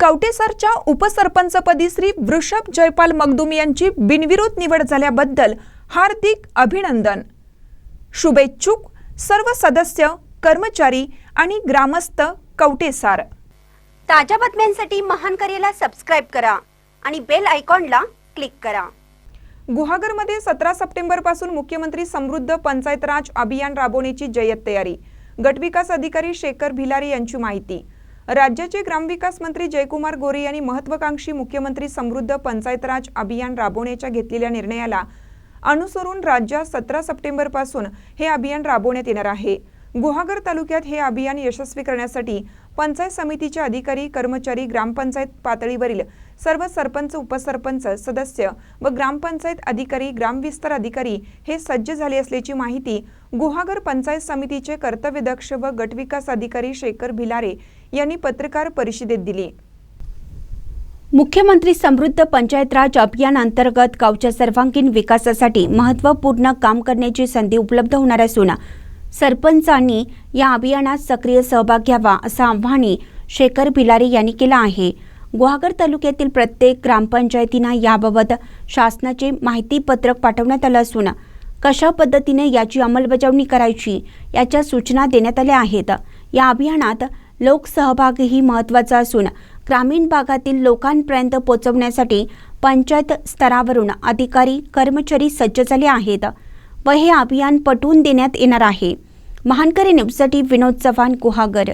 कवटेसरच्या उपसरपंचपदी श्री वृषभ जयपाल मगदुम यांची बिनविरोध निवड झाल्याबद्दल हार्दिक अभिनंदन. शुभेच्छुक सर्व सदस्य कर्मचारी आणि ग्रामस्थ कवटेसार. ताज्या बातम्यांसाठी महान करेला सबस्क्राईब करा आणि बेल आयकॉनला क्लिक करा. गुहागरमध्ये सतरा सप्टेंबरपासून मुख्यमंत्री समृद्ध पंचायत राज अभियान राबवण्याची जय्यत तयारी. गटविकास अधिकारी शेखर भिलारी यांची माहिती. राज्याचे ग्रामविकास मंत्री जयकुमार गोरे यांनी महत्वाकांक्षी मुख्यमंत्री समृद्ध पंचायत राज अभियान राबवण्याच्या घेतलेल्या निर्णयाला अनुसरून राज्यात सतरा सप्टेंबरपासून हे अभियान राबवण्यात येणार आहे. गुहागर तालुक्यात हे अभियान यशस्वी करण्यासाठी पंचायत समितीचे अधिकारी कर्मचारी ग्रामपंचायत पातळीवरील सर्व सरपंच उपसरपंच सदस्य व ग्रामपंचायत अधिकारी ग्रामविस्तार अधिकारी हे सज्ज झाले असल्याची माहिती गुहागर पंचायत समितीचे कर्तव्यदक्ष व गटविकास अधिकारी शेखर भिलारे यांनी पत्रकार परिषदेत दिली. मुख्यमंत्री समृद्ध पंचायत राज अभियान अंतर्गत गावच्या सर्वांगीण विकासासाठी महत्त्वपूर्ण काम करण्याची संधी उपलब्ध होणार असून सरपंचांनी या अभियानात सक्रिय सहभाग घ्यावा असं आव्हाने शेखर भिलारी यांनी केलं आहे. गुहागर तालुक्यातील प्रत्येक ग्रामपंचायतींना याबाबत शासनाचे माहितीपत्रक पाठवण्यात आलं असून कशा पद्धतीने याची अंमलबजावणी करायची याच्या सूचना देण्यात आल्या आहेत. या अभियानात लोकसहभागही महत्त्वाचा असून ग्रामीण भागातील लोकांपर्यंत पोहोचवण्यासाठी पंचायत स्तरावरून अधिकारी कर्मचारी सज्ज झाले आहेत व हे अभियान पटवून देण्यात येणार आहे. महानकरी न्यूजसाठी विनोद चव्हाण गुहागर.